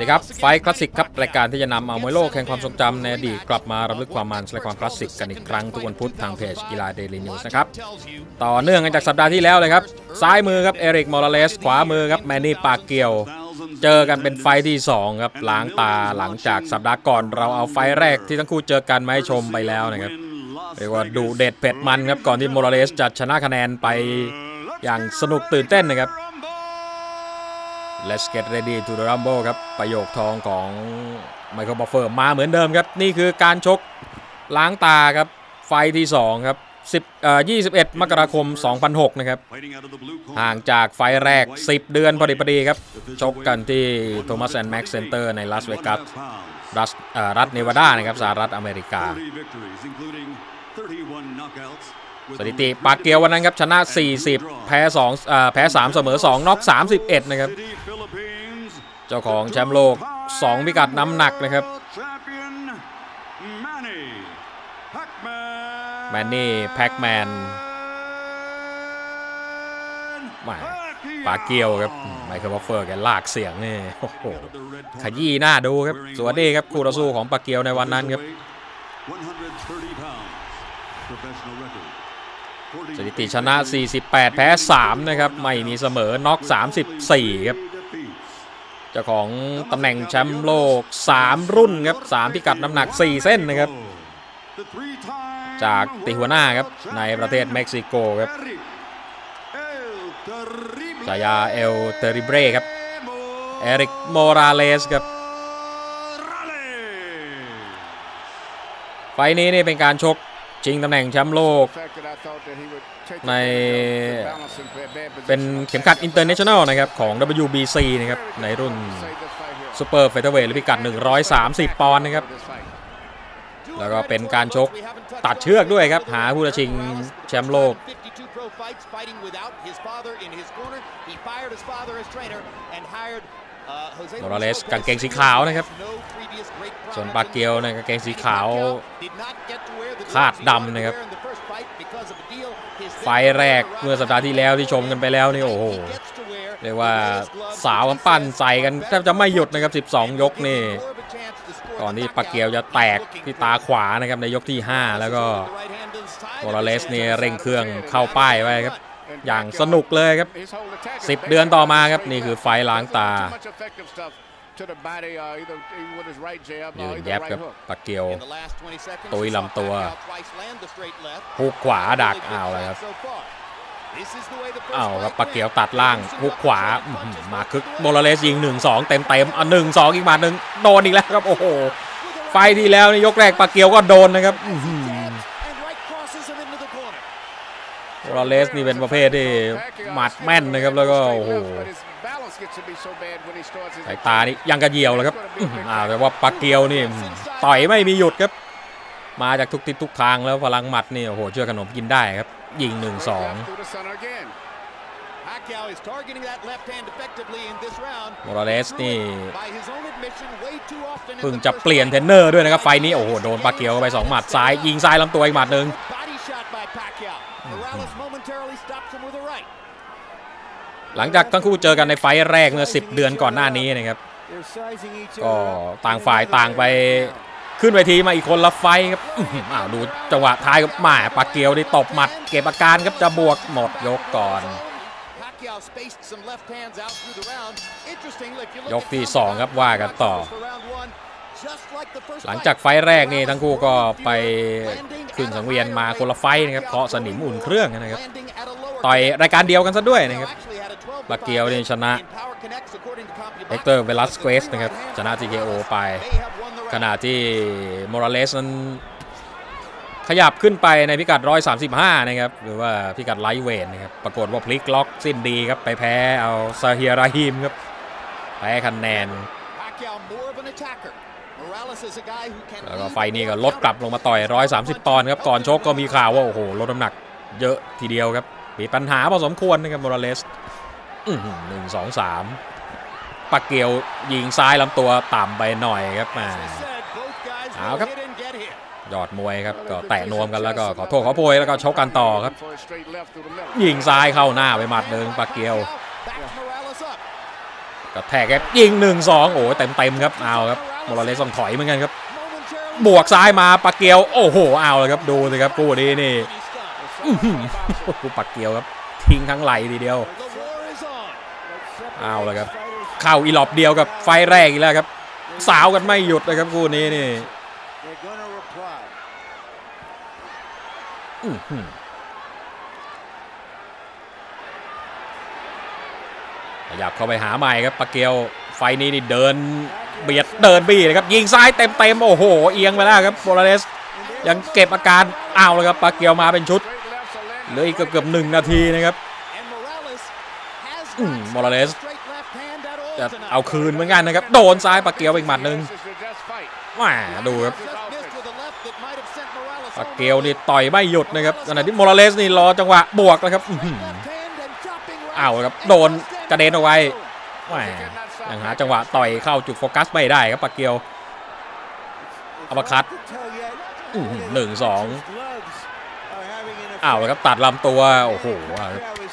สวัสดีครับ ไฟคลาสสิกครับ รายการที่จะนำเอามวยโลกแห่งความทรงจำในอดีตกลับมารำลึกความมันและความคลาสสิกกันอีกครั้งทุกวันพุธทางเพจกีฬาเดลี่นิวส์นะครับ ต่อเนื่องกันจากสัปดาห์ที่แล้วเลยครับ ซ้ายมือครับ เอริกมอร์เลส ขวามือครับแมนนี่ปากเกียว เจอกันเป็นไฟที่ 2 ครับล้างตาหลังจากสัปดาห์ก่อนเราเอาไฟแรกที่ทั้งคู่เจอกันมาให้ชมไปแล้วนะครับเรียกว่าดูเด็ดเผ็ดมันครับก่อนที่โมราเลสจะชนะคะแนนไปอย่างสนุกตื่นเต้นนะครับ Let's get ready to the rumble ครับ ประโยคทองของไมเคิลบัฟเฟอร์มาเหมือนเดิมครับ นี่คือการชกล้างตาครับ ไฟที่ 2 ครับ10เอ่อ21 มกราคม 2006 นะครับ ห่างจากไฟแรก 10 เดือนพอดีพอดีครับ ชกกันที่โทมัสแอนด์แม็กเซ็นเตอร์ในลาสเวกัสรัฐเอ่อรัฐเนวาดานะครับสหรัฐอเมริกา สถิติปากเกียววันนั้นครับ ชนะ 40 แพ้2เอ่อแพ้ 3 เสมอ 2น็อก31 นะครับ เจ้าของแชมป์โลก 2 พิกัดน้ำหนักนะครับ แมนนี่ แพ็กแมนมาปาเกียวครับไมเคิลบัฟเฟอร์แกลากเสียงนี่โอ้โหขยี้หน้าดูครับ สวัสดีครับคู่ต่อสู้ของปาเกียวในวันนั้นครับสถิติชนะ 48 แพ้ 3 นะครับ ไม่มีเสมอน็อก34 ครับ เจ้าของตำแหน่งแชมป์โลก 3 รุ่นครับ 3 พิกัดน้ำหนัก 4 เส้นนะครับ จากติหัวหน้าครับ ในประเทศเม็กซิโกครับฉายาเอลเตริเบรครับ เอริกโมราเลสครับ ไฟล์นี้นี่เป็นการชกชิงตำแหน่งแชมป์โลก ในเป็นเข็มขัดอินเตอร์เนชั่นแนลนะครับของ WBC นะครับในรุ่นซูเปอร์เฟเธอร์เวทหรือพิกัด 130 ปอนด์นะครับ แล้วก็เป็นการชกตัดเชือกด้วยครับ หาผู้ชิงแชมป์โลกโมราเลสกางเกงสีขาวนะครับ ส่วนปาเกียวในกางเกงสีขาวคาดดำนะครับ ไฟล์แรกเมื่อสัปดาห์ที่แล้วที่ชมกันไปแล้วนี่โอ้โหเรียกว่าสาวกำปั้นใส่กันแทบจะไม่หยุดนะครับ 12 ยกนี่ก่อนที่ปาเกียวจะแตกที่ตาขวานะครับในยกที่ 5 แล้วก็โมราเลสเนี่ยเร่งเครื่องเข้าป้ายไว้ครับอย่างสนุกเลยครับ 10 เดือนต่อมาครับนี่คือไฟล์ล้างตา ยืนแยบครับปาเกียวตุยลำตัวฮุกขวาดักอ้าวเลยครับอ้าวครับปาเกียวตัดล่างฮุกขวาอื้อหือมาคึกโมราเลสยิง 1-2 เต็มเต็มๆอะหนึ่งสองอีกมาหนึ่งโดนอีกแล้วครับโอ้โหไฟล์ที่แล้วนี่ยกแรกปาเกียวก็โดนนะครับอื้อหือโมราเลสนี่เป็นประเภทที่หมัดแม่นนะครับแล้วก็โอ้โห สายตานี่ยังกระเยียวเลยครับอื้อหืออ่าแต่ว่าปากเกียวนี่อื้อหือต่อยไม่มีหยุดครับ มาจากทุกทิศทุกทางแล้วพลังหมัดนี่โอ้โหเชื่อขนมกินได้ครับ ยิง1 2โมราเลสนี่เพิ่งจะเปลี่ยนเทรนเนอร์ด้วยนะครับไฟล์นี้โอ้โหโดนปากเกียวเข้าไป2หมัดซ้ายยิงซ้ายลำตัวอีกหมัดหนึ่ง หลังจากทั้งคู่เจอกันในไฟแรกเมื่อ 10 เดือนก่อนหน้านี้นะครับก็ต่างฝ่ายต่างไปขึ้นเวทีมาอีกคนละไฟครับอ้าวดูจังหวะท้ายครับหมาปากเกียวได้ตบหมัดเก็บอาการครับจะบวกหมดยกก่อน ยกที่ 2 ครับว่ากันต่อ หลังจากไฟแรกนี่ทั้งคู่ก็ไปขึ้นสังเวียนมาคนละไฟนะครับเคาะสนิมอุ่นเครื่องนะครับต่อยรายการเดียวกันซะด้วยนะครับ ปากเกียวนี่ชนะเฮกเตอร์เวลัสเกสนะครับชนะ TKO ไป ขณะที่โมราเลสนั้นขยับขึ้นไปในพิกัด 135 นะครับ หรือว่าพิกัดไลท์เวทนะครับ ปรากฏว่าพลิกล็อกสิ้นดีครับ ไปแพ้เอาซาเฮียราฮิมครับ แพ้คะแนน แล้วก็ไฟนี้ก็ลดกลับลงมาต่อย 130 ปอนด์ครับ ก่อนชกก็มีข่าวว่า โอ้โห ลดน้ำหนักเยอะทีเดียวครับ มีปัญหาพอสมควรนะครับโมราเลสอื้อ หนึ่งสองสามปากเกียวยิงซ้ายลำตัวต่ำไปหน่อยครับมาเอาครับยอดมวยครับก็แตะนวมกันแล้วก็ขอโทษขอโพยแล้วก็ชกกันต่อครับ ยิงซ้ายเข้าหน้าไปหมัดหนึ่งปากเกียวกระแทกครับยิง1 2โอ้เต็มเต็มครับเอาครับโมราเลสต้องถอยเหมือนกันครับ บวกซ้ายมาปากเกียว โอ้โหเอาเลยครับดูสิครับกูนี้นี่ปากเกียวครับทิ้งทั้งไหลทีเดียว เอาเลยครับเข้าอีหลอบเดียวกับไฟแรกอีกแล้วครับ สาวกันไม่หยุดนะครับคู่นี้นี่อื้อหือขยับเข้าไปหาใหม่ครับปากเกียวไฟนี้นี่เดินเบียดเดินบี้เลยครับยิงซ้ายเต็มเต็มๆโอ้โห เอียงไปแล้วครับโบราเลสยังเก็บอาการเอาเลยครับปากเกียวมาเป็นชุดเหลืออีกเกือบเกือบๆหนึ่งนาทีนะครับอืมโมราเลส จะเอาคืนเหมือนกันนะครับ โดนซ้ายปากเกียวอีกหมัดหนึ่งแหมดูครับปากเกียวนี่ต่อยไม่หยุดนะครับขณะที่โมราเลสนี่รอจังหวะบวกนะครับอื้อหือเอาครับโดนกระเด็นเอาไว้แหมยังหาจังหวะต่อยเข้าจุดโฟกัสไม่ได้ครับปากเกียวอัปร์คัตหนึ่งสองอ้าวครับตัดลำตัว โอ้โห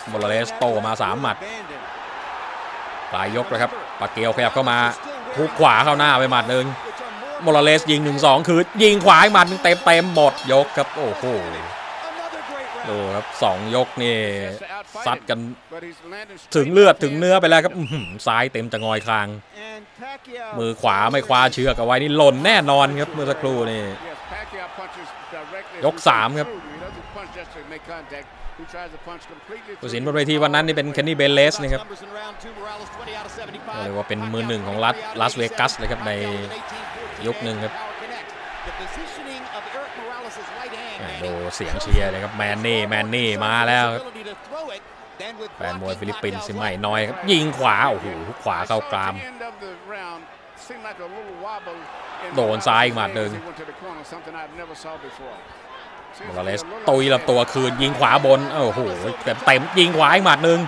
โมราเลสโตมาสามหมัด ปลายยกเลยครับปาเกียวขยับเข้ามาทุกขวาเข้าหน้าไปหมัดหนึ่งโมราเลสยิงหนึ่งสองคือยิงขวาอีกหมัดนึงเต็มเต็มหมดยกครับโอ้โหดูครับสองยกนี่ซัดกันถึงเลือดถึงเนื้อไปแล้วครับซ้ายเต็มจะงอยคาง มือขวาไม่คว้าเชือกเอาไว้นี่หล่นแน่นอนครับเมื่อสักครู่นี่ยกสามครับ ผู้สินบนเวทีวันนั้นนี่เป็นเคนนี่เบลเลสนะครับก็เรียกว่าเป็นมือหนึ่งของรัฐลาสเวกัสเลยครับในยุคหนึ่งครับแหม่ดูเสียงเชียร์เลยครับแมนนี่แมนนี่มาแล้วครับแฟนมวยฟิลิปปินส์สิไม่น้อยครับยิงขวาโอ้โหขวาเข้ากราม โดนซ้ายอีกหมัดหนึ่ง โมราเลสตุยลำตัวคืนยิงขวาบนโอ้โหเต็มเต็มยิงขวาอีกหมัดหนึ่ง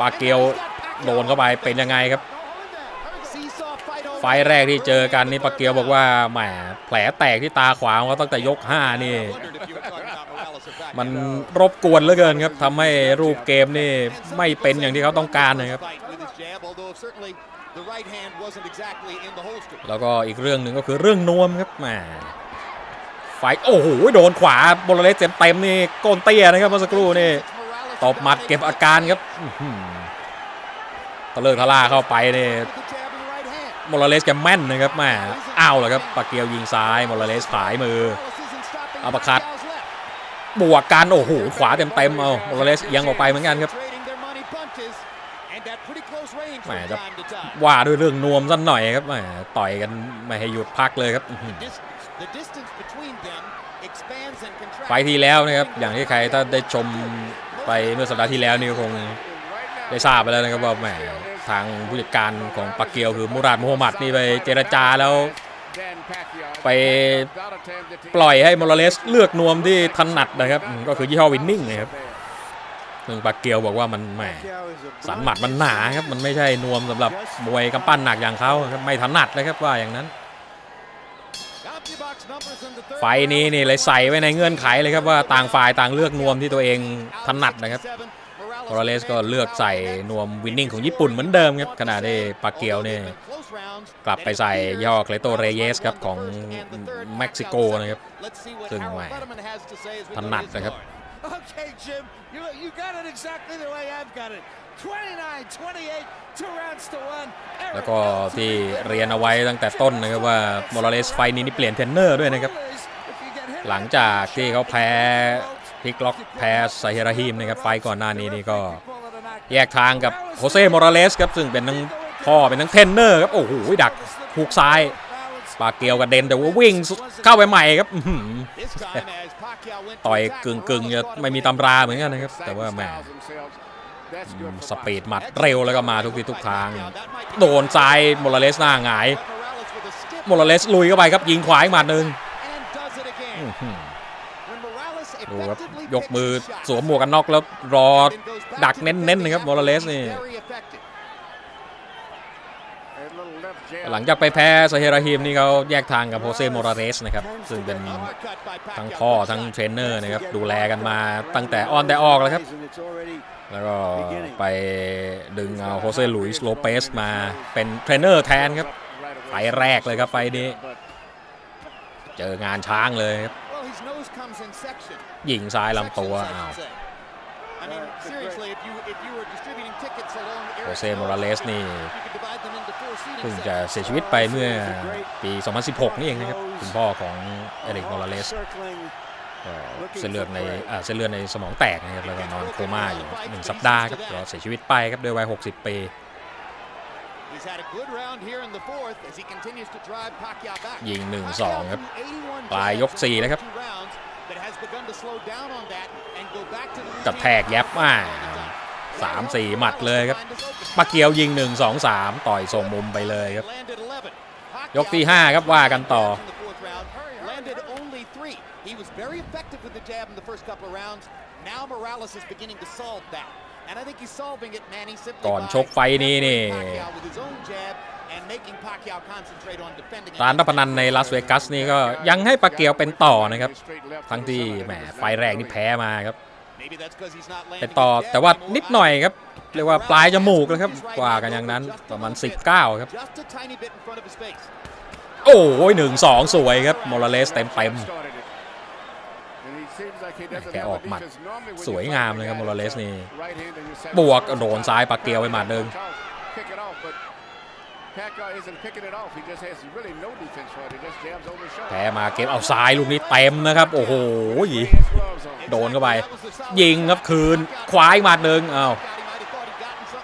ปาเกียวโดนเข้าไปเป็นยังไงครับ ไฟแรกที่เจอกันนี่ปาเกียวบอกว่าแหมแผลแตกที่ตาขวาของเขาตั้งแต่ยก 5 นี่ มันรบกวนเหลือเกินครับทำให้รูปเกมนี่ไม่เป็นอย่างที่เขาต้องการนะครับแล้วก็อีกเรื่องหนึ่งก็คือเรื่องนวมครับแหม ฟโอ้โหโดนขวาโบลเลสเต็มเต็มนี่โกนเตี้ยนะครับเมื่อสักครู่นี่ตบหมัดเก็บอาการครับตะเลิกทล่าเข้าไปนี่โมราเลสแกแม่นนะครับแหมอ้าวเหรอครับปากเกียวยิงซ้ายโมราเลสผายมืออัปคัตบวกกันโอ้โหขวาเต็มเต็มเอาโมราเลสเอียงออกไปเหมือนกันครับแหมจะว่าด้วยเรื่องนวมสักหน่อยครับแหมต่อยกันไม่ให้หยุดพักเลยครับ ไฟที่แล้วนะครับ อย่างที่ใครถ้าได้ชมไปเมื่อสัปดาห์ที่แล้วนี่คงได้ทราบไปแล้วนะครับว่าแหมทางผู้จัดการของปากเกียวคือมุราดมูฮัมหมัดนี่ไปเจรจาแล้วไปปล่อยให้มโมรเลสเลือกนวมที่ถนัดนะครับ ก็คือยี่ห้อวินนิ่งนะครับซึ่งปากเกียวบอกว่ามันแหมสันหมัดมันหนาครับ มันไม่ใช่นวมสำหรับมวยกำปั้นหนักอย่างเขาครับไม่ถนัดเลยครับว่าอย่างนั้น ไฟนี้นี่เลยใส่ไว้ในเงื่อนไขเลยครับว่าต่างฝ่ายต่างเลือกนวมที่ตัวเองถนัดนะครับโมราเลสก็เลือกใส่นวมวินนิ่งของญี่ปุ่นเหมือนเดิมครับขณะที่ปาเกียวเนี่ยกลับไปใส่ย่อเคลโตเรเยสครับของเม็กซิโกนะครับซึ่งแหมถนัดนะครับ Okay, Jim, you, you got it exactly the way I've got it. 29 28, two rounds to one. Eric แล้วก็ Nelson ที่เรียนเอาไว้ตั้งแต่ต้นนะครับว่าโมราเลสไฟล์นี้นี่เปลี่ยนเทรนเนอร์ด้วยนะครับ If you get hit หลังจากที่เขาแพ้พลิกล็อกแพ้ไซเฮราฮิมนะครับไฟล์ก่อนหน้านี้นี่ก็แยกทางกับโฮเซ่โมราเลสครับซึ่งเป็นทั้งพ่อเป็นทั้งเทรนเนอร์ครับโอ้โหดักฮุกซ้ายปากเกียวกระเด็นแต่ว่าวิ่งเข้าไปใหม่ครับอื้อหือ This time as Pacquiao went to ต่อย attack กึ่ง Morales กึ่งๆจะไม่มีตำราเหมือนกันนะครับ แต่ว่าแหมอืม สปีดหมัดเร็วแล้วก็มาทุกทีทุกทาง โดนซ้ายโมราเลสหน้าหงายโมราเลสลุยเข้าไปครับยิงขวาอีกหมัดหนึ่งดูครับยกมือสวมหมวกกันน็อกแล้วรอดักเน้นๆนะครับโมราเลสนี่ very effective. หลังจากไปแพ้ซาเฮราฮิมนี่เขาแยกทางกับโฮเซโมราเรสนะครับซึ่งเป็นทั้งพ่อทั้งเทรนเนอร์นะครับดูแลกันมาตั้งแต่ออนแต่ออกแล้วครับ แล้วก็ไปดึงเอาโฮเซลุยส์โลเปสมาเป็นเทรนเนอร์แทนครับไฟแรกเลยครับไฟนี้ เจองานช้างเลยครับยิงซ้ายลำตัวอ้าวโฮเซโมราเลสนี่ ซึ่งจะเสียชีวิตไปเมื่อปี 2016 นี่เองนะครับ คุณพ่อของเอริกมอลเลสเส้นเลือดในเส้นเลือดในสมองแตกนะครับแล้วก็นอนโคม่าอยู่หนึ่งสัปดาห์ครับก็เสียชีวิตไปครับโดยวัย 60 ปี ยิง 1-2 ครับ ปลายยก 4 แล้วครับกับแทกยับมาก 3 4 หมัดเลยครับปาเกียวยิง 1 2 3 ต่อยส่งมุมไปเลยครับ ยกที่ 5 ครับว่ากันต่อ He was very effective with the jab in the first couple of rounds. Now Morales is beginning to solve that. And I think he's solving it, man. He simply ก่อนชกไฟนี้นี่ตานรับพนันในลาสเวกัสนี่ก็ยังให้ปาเกียวเป็นต่อนะครับ ทั้งที่แหมไฟแรงนี่แพ้มาครับ Maybe that's 'cause he's not เป็น landing ต่อ the jab แต่ว่า anymore. นิดหน่อยครับ เรียกว่าปลายจมูกแล้วครับ กว่ากันอย่างนั้นประมาณ 19 ครับ Just a tiny bit in front of his face. โอ้ยหนึ่งสองสวยครับโมราเลสเต็มเต็มแกออกหมัดสวยงามเลยครับโมราเลสนี่บบววกกโดโดนนซ้าซ้ายยปาปาเกีเกียยววไปไปหหมัมัดดหหนึ่นึ่งง แพ้มาเกมเอาซ้ายลูกนี้เต็มนะครับ โอ้โหโดนเข้าไป ยิงครับคืนขวาอีกหมัดหนึ่งอ้าว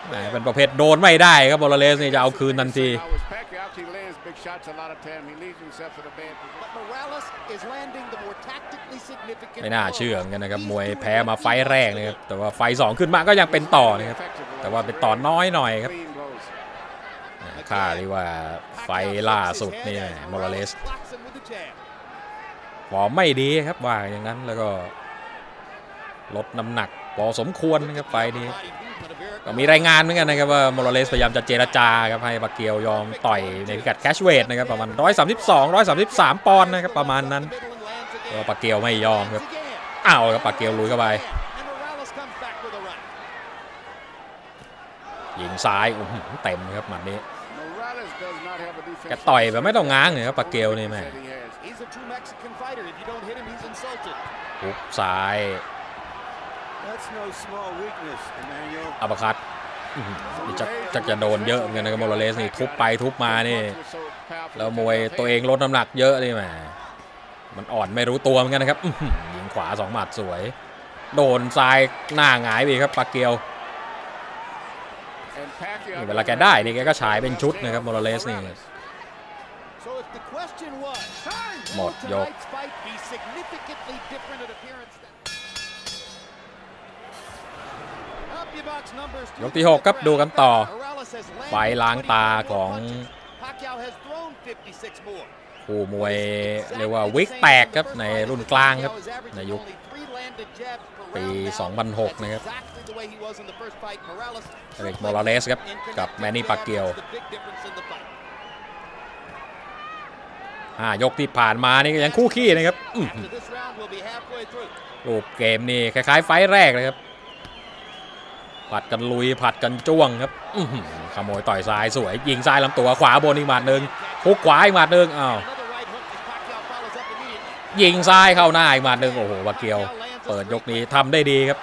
แหมเป็นประเภทโดนไม่ได้ครับโมราเลสนี่จะเอาคืนทันที But Morales is landing the more tactically significant ไม่น่าเชื่อเหมือน blows. กันนะครับ He's มวย doing แพ้มา what ไฟ he ล์แรก does นะครับ best. แต่ว่าไฟล์สองขึ้นมาก็ยังเป็นต่อนะครับแต่ว่าเป็นต่อน้อยหน่อยครับ ค่าเรียกว่าไฟล่าสุดนี่โมราเลสฟอร์มไม่ดีครับว่าอย่างนั้นแล้วก็ลดน้ำหนักพอสมควรนะครับไฟนี้ก็มีรายงานเหมือนกันนะครับว่าโมราเลสพยายามจะเจรจาครับให้ปาเกียวยอมต่อยในพิกัดแคชเวทนะครับประมาณ 132 133 ปอนด์นะครับประมาณนั้น Middle and lands again. แล้วปาเกียวไม่ยอมครับอ้าวครับปาเกียวลุยเข้าไปยิงซ้ายเต็มครับหมัดนี้ แกแกต่ต่ออยยแบแบบบไม่ไม่ต้ต้อองงง้าง้างงเลเลยยคครัรับบปาปาเกเกลลนี่นี่แม่แม่ He's a true Mexican fighter. If you don't hit him, he's insulted. ทุบซ้าย That's no small weakness, Emmanuel. อัปคัตอื้อหือนี่จะจะจะโดนเยอะเหมือนกันนะครับโมราเลสนี่ทุบไปทุบมานี่ แล้วมวยตัวเองลดน้ำหนักเยอะนี่แหมมันอ่อนไม่รู้ตัวเหมือนกันนะครับอื้อหือยิงขวาสองหมัดสวย โดนซ้ายหน้าหงายไปครับปาเกียวนี่เวลาแกได้นี่แกก็ฉายเป็นชุดนะครับโมราเลสนี่ So if the question was, Một will vô. tonight's fight be significantly different in appearance than... Up your box numbers ยกที่หกครับดูกันต่อ Morales has landed ไฟล้างตาของ Pacquiao has thrown 56 more. คู่มวยเรียกว่าวิกแตกครับในรุ่นกลางครับในยุคปี 2006 นะครับเอริกโมราเลสครับกับแมนนี่ปาเกียว ห้ายกที่ผ่านมานี่ก็ยังคู่ขี้นะครับอื้อหือรูปเกมนี่คล้ายๆ ไฟท์แรกเลยครับ ผัดกันลุยผัดกันจ้วงครับอื้อหือขโมยต่อยซ้ายสวย ยิงซ้ายลำตัวขวาบนอีกหมัดหนึ่งทุกขวาอีกหมัดหนึ่งอ้าวยิงซ้ายเข้าหน้าอีกหมัดหนึ่งโอ้โหปาเกียว เปิดยกนี้ทำได้ดีครับ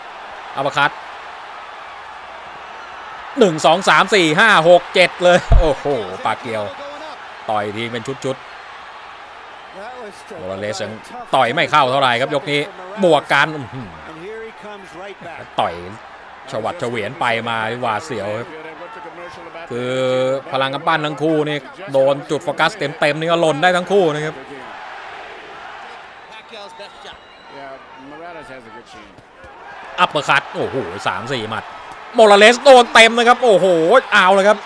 อัปคัตหนึ่งสองสามสี่ห้าหกเจ็ดเลย โอ้โหปาเกียว ต่อยทีเป็นชุด That was tough. ๆ โมราเลสยังต่อยไม่เข้าเท่าไหร่ครับยกนี้บวกกันต่อยชวัดเฉวียนไปมาหวาเสียวครับคือพลังกำปั้นทั้งคู่นี่โดนจุดโฟกัสเต็มๆนี่ก็หล่นได้ทั้งคู่นะครับอัปเปอร์คัตโอ้โหสามสี่หมัดโมราเลสโดนเต็มนะครับ โอ้โหเอาเลยครับ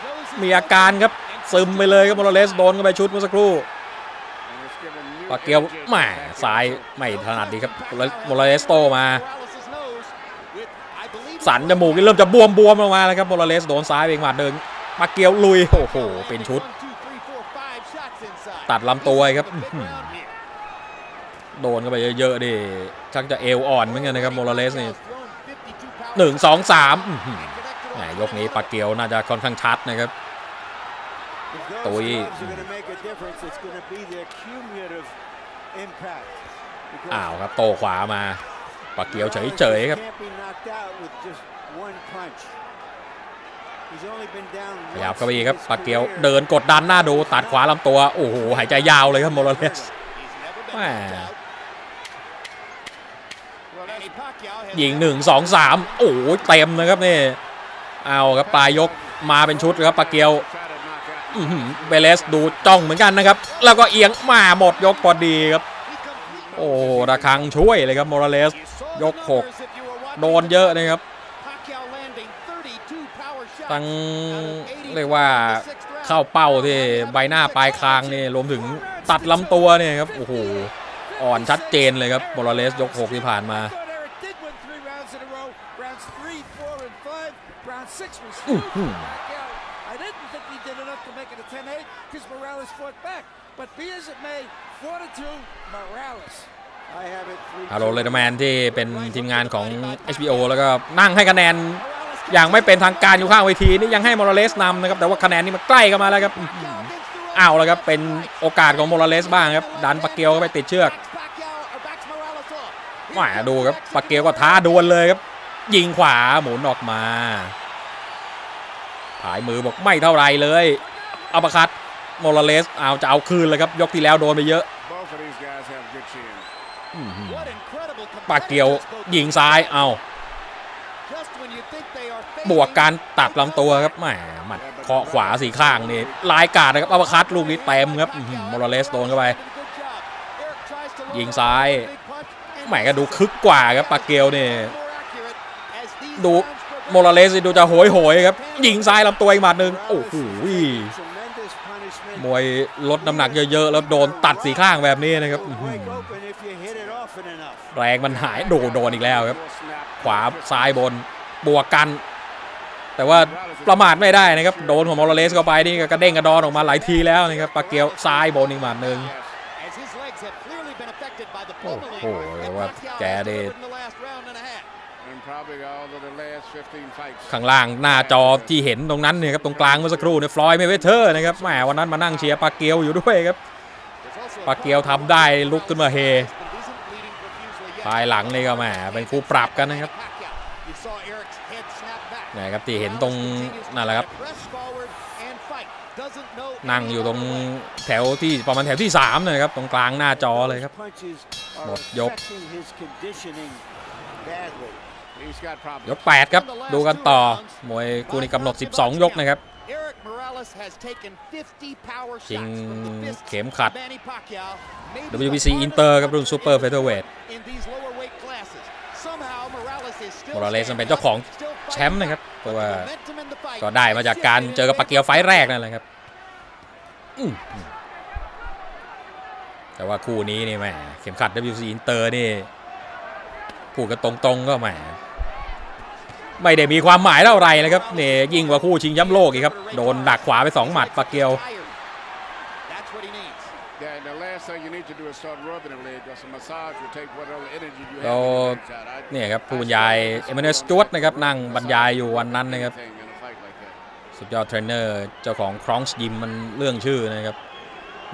มีอาการครับซึมไปเลยครับโมราเลสโดนเข้าไปชุดเมื่อสักครู่ ปาเกียวแหม่ซ้ายไม่ถนัดดีครับโมราเลสโตมา สันจมูกนี่เริ่มจะบวมบวมลงมาแล้วครับโมราเลสโดนซ้ายไปอีกหมัดหนึ่งปาเกียวลุยโอ้โหเป็นชุด ตัดลำตัวครับโดนเข้าไปเยอะๆดิชักจะเอวอ่อนเหมือนกันนะครับโมราเลสนี่หนึ่งสองสามยกนี้ปาเกียวน่าจะค่อนข้างชัดนะครับ If those Tôi- gloves are going to make a difference, it's going to be their cumulative impact. Because อ้าวครับโตขวามาปาเกียวเฉยๆครับ Can't be knocked out with just one punch. He's only been down ขยับ once เข้าไปอีกครับ in his ปาเกียว career. เดินกดดันหน้าดูตัดขวาลำตัว โอ้โห หายใจยาวเลยครับโมราเลส He's never been Wow. knocked out. Manny Pacquiao has ยิง never หนึ่งสองสามโอ้โหเต็มนะครับนี่ เอาครับปลายยกมาเป็นชุดครับปาเกียว เบเลสดูจ้องเหมือนกันนะครับ แล้วก็เอียงมาหมดยกพอดีครับ โอ้ระคังช่วยเลยครับโมราเลส ยกหกโดนเยอะนะครับ Pacquiao landing 32 power shots ทั้งเรียกว่าเข้าเป้าที่ใบหน้าปลายคางนี่รวมถึงตัดลำตัวเนี่ยครับ โอ้โห อ่อนชัดเจนเลยครับโมราเลสยก6ที่ผ่านมา I ฮาโลเลเดอร์แมนที่เป็นทีมงานของ HBO แล้วก็นั่งให้คะแนนอย่างไม่เป็นทางการอยู่ข้างเวทีนี่ยังให้โมราเลสนำนะครับแต่ว่าคะแนนนี่มันใกล้กันมาแล้วครับอื้อหืออ้าวแล้วครับเป็นโอกาสของโมราเลสบ้างครับดันปาเกียวเข้าไปติดเชือก Pacquiao or backs Morales off. แหมดูครับปาเกียวก็ท้าดวลเลยครับ ยิงขวาหมุนออกมาผายมือบอกไม่เท่าไรเลยอัปคัต โมราเลสเอาจะเอาคืนเลยครับ ยกที่แล้วโดนไปเยอะ Both of these guys have good chins. What incredible ปาเกียว competitiveness both ยิงซ้ายเอา Just when you think they are บวกการตัดลำตัวครับแหมหมัดเคาะขวาสีข้างนี่ลายกาดนะครับอัปคัตลูกนี้เต็มครับอื้อหือโมราเลสโดนเข้าไป ยิงซ้ายแหมก็ดูคึกกว่าครับปาเกียวนี่ดูโมราเลสนี่ดูจะโหยโหยๆครับ ยิงซ้ายลำตัวอีกหมัดหนึ่งโอ้โห Tremendous punishment. มวยลดน้ำหนักเยอะๆ แล้วโดนตัดสีข้างแบบนี้นะครับแรงมันหายโดโดนอีกแล้วครับ ขวาซ้ายบนบวกกัน แต่ว่าประมาทไม่ได้นะครับ โดนของมอร์เลสเข้าไปนี่ก็กระเด้งกระดอนออกมาหลายทีแล้วนะครับปาเกียวซ้ายบนอีกหมัดหนึ่งโอ้โหว่าแก has นี่ delivered in the last round and a half. And probably all of the last 15 fights. ข้างล่างหน้าจอที่เห็นตรงนั้นเนี่ยครับตรงกลางเมื่อสักครู่เนี่ยฟลอยด์เมเวเทอร์นะครับแหมวันนั้นมานั่งเชียร์ปาเกียวอยู่ด้วยครับ There's also a ปาเกียวทำได้ลุกขึ้นมาเฮ but isn't bleeding profusely yet. ภายหลังนี่ก็แหมเป็นคู่ปรับกันนะครับ Pacquiao. You saw Eric's head snap back. นะครับที่เห็นตรงนั่นแหละครับ Press forward and fight. Doesn't know นั่ง any อยู่ตรง other way. แถวที่ประมาณแถวที่3นะครับตรงกลางหน้าจอเลยครับ Punches are หมดยก affecting his conditioning badly. He's got problems. ยก 8 ครับ ดูกันต่อ มวยคู่นี้กำหนด 12 ยกนะครับ Eric Morales has taken 50 power ชิง shots from the fists เข็มขัด of Manny Pacquiao. Maybe WBC the Inter ครับ hardest รุ่น Super Featherweight in these lower weight classes. Somehow Morales is still โมราเลส standing เป็นเจ้าของ up, still fighting แชมป์นะครับ เพราะ back. ว่า The momentum in the fight ก็ได้มาจากการ shifted in เจอกับปาเกียวไฟท์แรกนั่นแหละครับอืมแต่ว่าคู่นี้นี่แหมเข็มขัด WBC Inter นี่พูดกันตรงๆก็แหม ไม่ได้มีความหมายเท่าไหร่นะครับเนี่ยยิ่งกว่าคู่ชิงแชมป์โลกอีกครับ โดนดักขวาไป 2 หมัดปาเกียว That's what he needs. Yeah, and the last thing you need to do is start rubbing the leg because a massage will take what all the energy you have. แล้ว to get out. I- เนี่ยครับผู้บรรยายเอเมเนสจวดนะครับนั่งบรรยายอยู่วันนั้นนะครับ Anything in a fight like that. สุดยอดเทรนเนอร์เจ้าของครองส์ยิมมันเรื่องชื่อนะครับ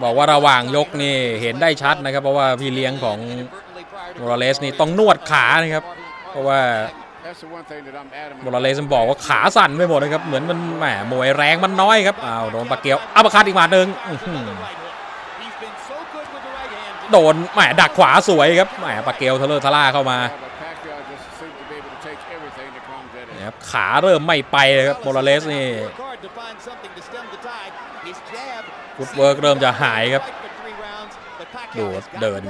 บอกว่าระหว่างยกนี่เห็นได้ชัดนะครับ เพราะว่าพี่เลี้ยงของโมราเลสนี่ต้องนวดขานะครับ เพราะว่า That's the one thing that I'm adamant โมราเลสมันบอกว่าขาสั่นไปหมดนะครับ เหมือนมันแหมมวยแรงมันน้อยครับอ้าวโดนปากเกียวอัปเปอร์คัตอีกหมาหนึ่งอื้อหือ He's been so good with the right hand. โดนแหมดักขวาสวยครับแหมปากเกียวทะเลอะทะล่าเข้ามา Yeah, but Pacquiao just seems to be able to take everything that comes at him. นะครับขาเริ่มไม่ไปเลยครับโมราเลสนี่ Work hard to find something to stem the tide. His jab ฟุตเวิร์กเริ่มจะหายครับ ดูเดิน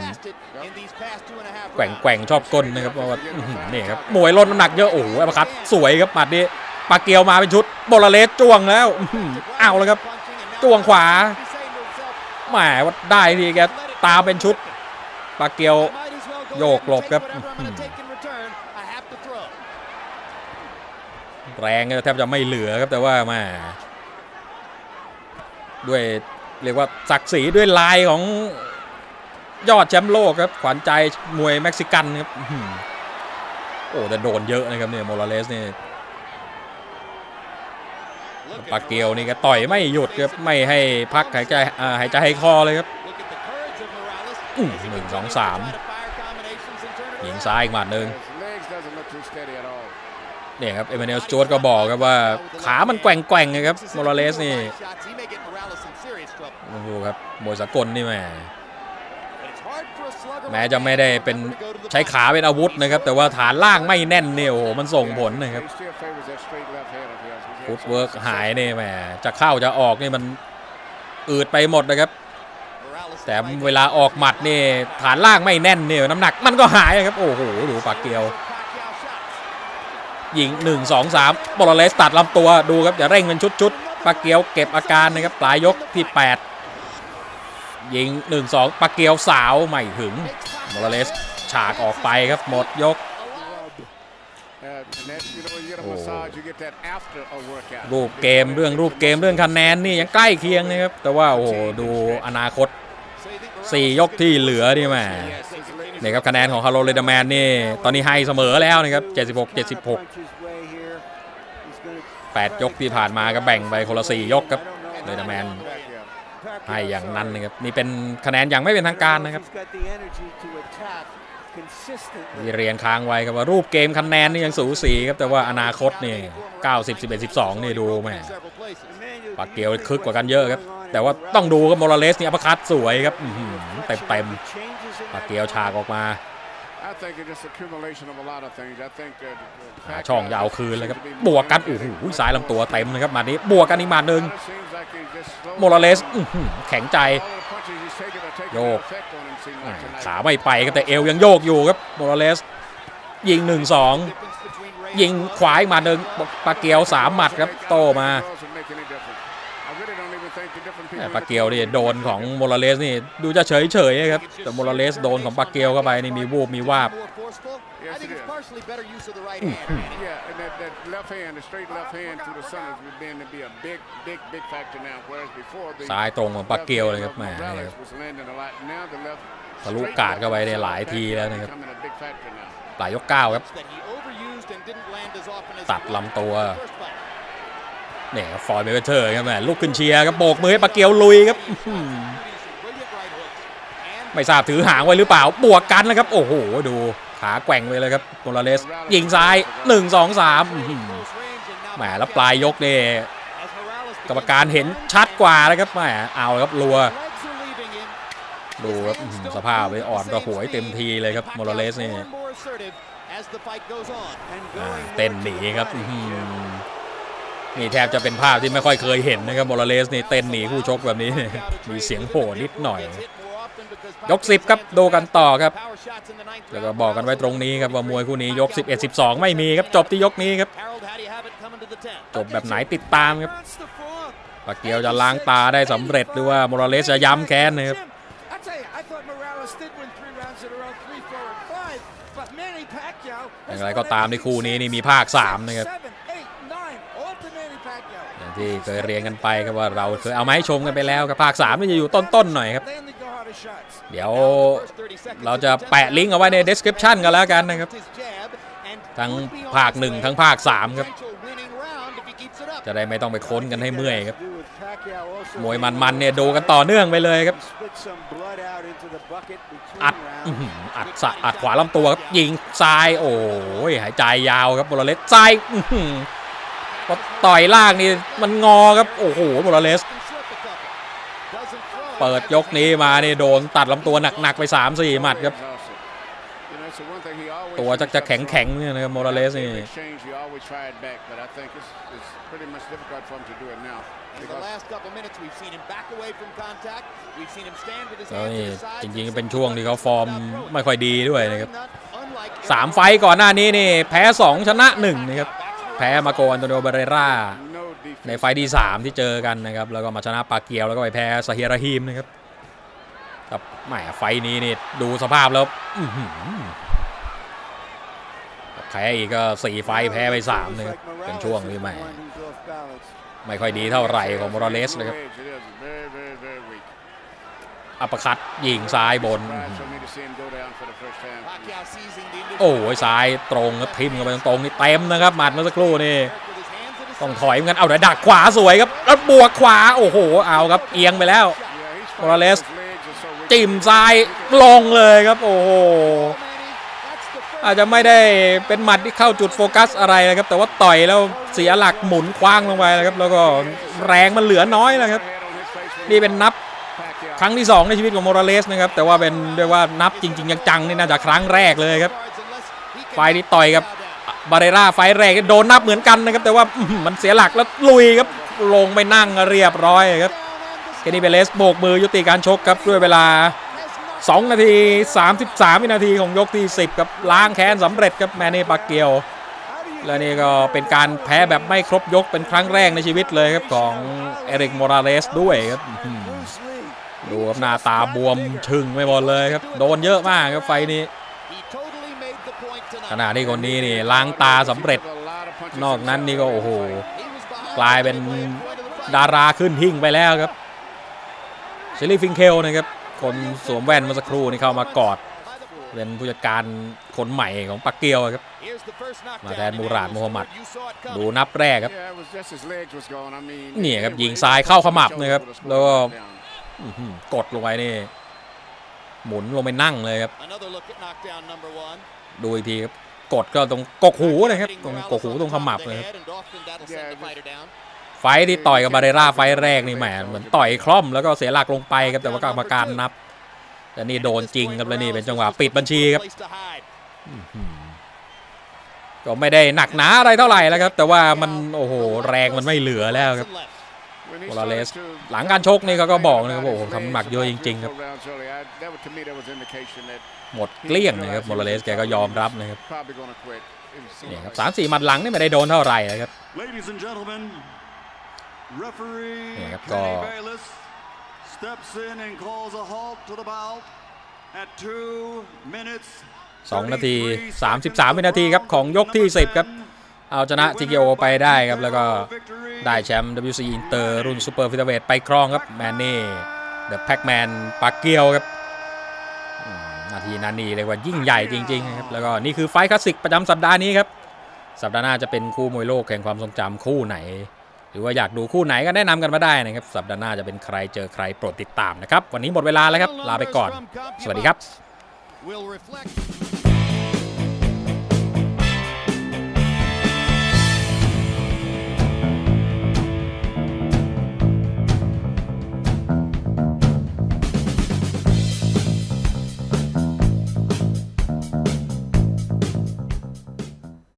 แกว่งแกว่งชอบก้นนะครับว่านี่ครับมวยลดน้ำหนักเยอะโอ้โหอัปเปอร์คัตสวยครับหมัดนี้ปาเกียวมาเป็นชุดโมราเลสจ้วงแล้วอื้อหือเอาแล้วครับจ้วงขวาแหมว่าได้ทีแกตาเป็นชุดปาเกียวโยกหลบครับแรงก็แทบจะไม่เหลือครับแต่ว่าแมา ด้วยเรียกว่าศักดิ์ศรีด้วยลายของ ยอดแชมป์โลกครับ ขวัญใจมวยเม็กซิกันครับโอ้แต่โดนเยอะนะครับเนี่ยโมราเลสเนี่ยปาเกียวนี่ก็ต่อยไม่หยุดครับไม่ให้พักหายใจหายใจให้คอเลยครับหนึ่งสองสาม try to fire combinations and turn it หญิงซ้ายอีกหมัดหนึ่งเนี่ยครับเอเมเนลสจวตก็บอกครับว่าขามันแกว่งๆนะครับโมราเลสนี่โอ้โหครับมวยสากลนี่แหม แม้จะไม่ได้เป็นใช้ขาเป็นอาวุธนะครับ แต่ว่าฐานล่างไม่แน่นเนี่ยโอ้โหมันส่งผลนะครับฟุตเวิร์กหายเนี่ยแหมจะเข้าจะออกนี่มันอืดไปหมดนะครับ แต่เวลาออกหมัดนี่ฐานล่างไม่แน่นเนี่ยน้ำหนักมันก็หายครับ โอ้โหดูปากเกียว Pacquiao shots. ยิง 1 2 3บอลเลสตัดลำตัวดูครับอย่าเร่งเป็นชุดๆปากเกียวเก็บอาการนะครับปลายยกที่ 8 ยิง 1 2ปากเกียวสาวไม่ถึงบอลเลสฉากออกไปครับหมดยก Uh, and that, you know, when you get a Oh. massage, you get that after a workout. รูปเกมเรื่องรูปเกมเรื่องคะแนนนี่ยังใกล้เคียงนะครับ แต่ว่าโอ้โหดูอนาคต So you think Morales 4ยกที่เหลือนี่แหม Yes, his legs นี่ครับคะแนนของฮาโลเรดแมนนี่ ตอนนี้ให้เสมอแล้วนะครับ 76 76 Punch his way here. He's gonna 8ยกที่ผ่านมาก็แบ่งไปคนละ 4 ยกครับเรดแมน Pacquiao. ให้อย่างนั้นนะครับนี่เป็นคะแนนอย่างไม่เป็นทางการนะครับ He's got the energy to attack consistently. มีเรียนค้างไว้ครับว่ารูปเกมคะแนนนี่ยังสูสีครับแต่ว่าอนาคตนี่90 11 12นี่ดูแม several places. ปากเกียวคึกกว่ากันเยอะครับ แต่ว่าต้องดูครับโมราเลสนี่อัปคัตสวยครับเต็มเต็มปากเกียวฉากออกมาช่องจะเอาคืนเลยครับบวกกันโอ้โหซ้ายลำตัวเต็มนะครับมานี้บวกกันอีกมาหนึ่ง seems like he's just slow โมราเลสอื้อหือแข็งใจ All of the punches he's taking are taking Yo. effect on him, seem อ่า like tonight. ขาไม่ไปครับแต่เอวยังโยกอยู่ครับโมราเลส ยิง 1 2 Difference between Reyes ยิงขวาอีกหมาหนึ่งปาเกียว3หมัดครับโตมา Doesn't make any difference. I really don't even think the different แห people ม่ in ปา the เกียวนี่โดนของโมราเลสนี่ดูจะเฉยเฉยๆครับแต่โมราเลสโดนของปาเกียวเข้าไปนี่มีวูบมีวาบ left hand, the straight left hand through the center has been to be a big, big, big factor now. Whereas before, the ซ้ายตรงของปาเกียวเลยครับ left แหม hand of นี่ Morales ครับ was landing a lot. Now the left ทะลุ straight กาด left เข้าไปเนี่ย side หลาย back ทีแล้วนะครับ becoming a big factor now. ปลายยกเก้าครับ That he overused and didn't land as often as he ตัด wanted ลำตัว in the first fight. เนี่ยครับฟอร์ดเบเทอร์ครับแหมลุกขึ้นเชียร์ครับโบกมือให้ปาเกียวลุยครับอื้อหือ ไม่ทราบถือหางไว้หรือเปล่าบวกกันนะครับโอ้โหดูขาแกว่งไปเลยครับโมราเลสยิงซ้าย 1 2 3อื้อหือ close range and now แหมแล้วปลายยกเนี่ยกรรมการเห็นชัดกว่านะครับแหมเอาครับรัว ดูครับสภาพไปอ่อนระหวยเต็มทีเลยครับโมราเลสนี่ More and more assertive as the fight goes on. And อ่า going more เต้นหนีครับนี่แทบจะเป็นภาพที่ไม่ค่อยเคยเห็นนะครับโมราเลสนี่เต้นหนีคู่ชกแบบนี้มีเสียงโห่นิดหน่อย ยก 10 ครับดูกันต่อครับ Power shots in the ninth แล้วก็ round. บอกกันไว้ตรงนี้ครับว่ามวยคู่นี้ยก 11 12 ไม่มีครับจบที่ยกนี้ครับ Harold, how do you have it coming to the 10th? จบแบบไหนติดตามครับ Wants the fourth. ปาเกียวจะล้างตาได้สำเร็จหรือว่าโมราเลสจะย้ำแค้นนะครับ Jim, I tell you, I thought Morales did win three rounds in a row, three, four, and five. But Manny Pacquiao อย่างไรก็ตามในคู่นี้นี่มีภาค 3 นะครับ seven, eight, nine, all to Manny Pacquiao. อย่างที่เคยเรียนกันไปครับว่าเราเคยเอามาให้ชมกันไปแล้วครับภาค3นี่จะอยู่ต้นๆหน่อยครับ Landing the hardest shots. เดี๋ยว First 30 seconds เรา of จะ the 10th แปะลิงก์เอาไว้ใน description กันแล้วกันนะครับ His jab and ทั้ง could be on ภาค his หนึ่ง way ทั้งภาค 3 ครับ potential winning round if he keeps it up. จะได้ไม่ต้องไปค้นกันให้เมื่อยครับ Do with Pacquiao also มวย being มันๆเนี่ยดูกันต่อเนื่องไปเลยครับ Spit some blood out into the bucket between อัด rounds. อื้อหืออัดสะอัดขวาลำตัวครับยิงซ้ายโอ้ยหายใจยาวครับโมราเลสซ้ายอื้อหือพอต่อยล่างนี่มันงอครับโอ้โหโมราเลส Can slip a couple. Doesn't throw it. เปิดยกนี้มานี่โดนตัดลำตัวหนักๆไป 3-4 หมัดครับ You know, so one thing he always ตัวจะจะแข็งๆเนี่ยนะครับโมราเลสนี่ exchange, he always fired back, but I think it's, it's pretty much difficult for him to do it now. In the Because last couple minutes, we've seen him back away from contact. We've seen him stand with his แล้ว hands นี่ to his sides. จริงๆเป็นช่วงที่เขาฟอร์มไม่ค่อยดีด้วยนะครับ Unlike สามไฟต์ก่อนหน้านี้นี่แพ้ 2 ชนะ1นะครับแพ้มาโกอันโตนิโอเบเรรา no defense. ในไฟที่ 3 ที่เจอกันนะครับ แล้วก็มาชนะปาเกียวแล้วก็ไปแพ้ซาเฮียราฮีมนะครับกับแหมไฟนี้นี่ดูสภาพแล้วแพ้อีกก็สี่ไฟแพ้ไป3นะครับเป็นช่วงที่แหม One who's off balance. ไม่ค่อยดีเท่าไหร่ของโมราเลสเลยครับอัปคัตยิงซ้ายบน โอ้ยซ้ายตรงครับทิมเข้าไปตรงๆนี่เต็มนะครับหมัดเมื่อสักครู่นี่ ต้องถอยเหมือนกันเอาเดี๋ยวดักขวาสวยครับแล้วบวกขวาโอ้โหเอาครับเอียงไปแล้ว Yeah, he's Morales fighting, his legs are so weak. จิ้มซ้ายลงเลยครับ โอ้โหอาจจะไม่ได้เป็นหมัดที่เข้าจุดโฟกัสอะไรนะครับ แต่ว่าต่อยแล้วเสียหลักหมุนคว้างลงไปนะครับ แล้วก็แรงมันเหลือน้อยนะครับ นี่เป็นนับครั้งที่ 2 ในชีวิตของโมราเลสนะครับ แต่ว่าเป็นเรียกว่านับจริง ๆ จังๆนี่น่าจะครั้งแรกเลยครับไฟล์นี้ต่อยกับ บาเรราไฟแรกโดนนับเหมือนกันนะครับ แต่ว่ามันเสียหลักแล้วลุยครับลงไปนั่งเรียบร้อยครับเกนี่เบเลสโบกมือยุติการชกครับด้วยเวลา 2 นาที 33 วินาทีของยกที่ 10ครับล้างแค้นสำเร็จครับแมนนี่ปากเกียว และนี่ก็เป็นการแพ้แบบไม่ครบยกเป็นครั้งแรกในชีวิตเลยครับของเอริกโมราเลสด้วยครับดูครับหน้าตาบวมชึงไปหมดเลยครับ โดนเยอะมากครับไฟนี้ ขณะที่คนนี้นี่ล้างตาสำเร็จ นอกนั้นนี่ก็โอ้โหกลายเป็นดาราขึ้นหิ่งไปแล้วครับเชลลี่ฟิงเคลนะครับคนสวมแว่นเมื่อสักครู่นี่เข้ามากอดเป็นผู้จัดการคนใหม่ของปักเกียวครับ มาแทนมูราดมูฮัมหมัด ดูนับแรกครับเนี่ยครับยิงซ้ายเข้าขมับนะครับ แล้วก็กดลงไปนี่ หมุนลงไปนั่งเลยครับ Another look at knockdown number one. ดูอีกทีครับกดก็ตรงกกหูนะครับตรงกกหูตรงขมับเลยครับ And often that'll send the fighter down. ไฟท์ที่ต่อยกับบาเรราไฟท์แรกนี่แหมเหมือนต่อยคล่อมแล้วก็เสียหลักลงไปครับแต่ว่ากรรมการนับแต่นี่โดนจริงครับแล้วนี่เป็นจังหวะปิดบัญชีครับ Place to hide. ก็ไม่ได้หนักหนาอะไรเท่าไหร่แล้วครับ แต่ว่ามันโอ้โหแรงมันไม่เหลือแล้วครับ Left. When he โมราเลส started to หลังการชกนี่เขาก็บอกนะครับ Got ว่าโอ้ his โหทำ legs น้ำหนักเยอะจริง ๆ ครับ go rounds early. I- that was- to me, that was indication that หมดเกลี้ยงนะครับโมราเลสแกก็ยอมรับนะครับ probably gonna quit. It seemed เนี่ยครับ like- สามสี่หมัดหลังนี่ไม่ได้โดนเท่าไหร่นะครับ Ladies and gentlemen, referee Yeah, Kenny go. Bayless steps in and calls a halt to the bout at 2 minutes 2นาที33 33วินาทีครับของยกที่10ครับเอาชนะ TKO ไปได้ครับ แล้วก็ได้แชมป์ WC Inter รุ่นซูเปอร์ฟิเตเวทไปครองครับ แมนนี่เดอะแพ็กแมนปากเกียวครับอืม นาทีนั้นนี่เรียกว่ายิ่งใหญ่จริงๆนะครับแล้วก็นี่คือไฟท์คลาสสิกประจำสัปดาห์นี้ครับสัปดาห์หน้าจะเป็นคู่มวยโลกแข่งความทรงจำคู่ไหน หรือว่าอยากดูคู่ไหนก็แนะนำกันมาได้นะครับ สัปดาห์หน้าจะเป็นใครเจอใครโปรดติดตามนะครับ วันนี้หมดเวลาแล้วครับ ลาไปก่อน สวัสดีครับ will reflect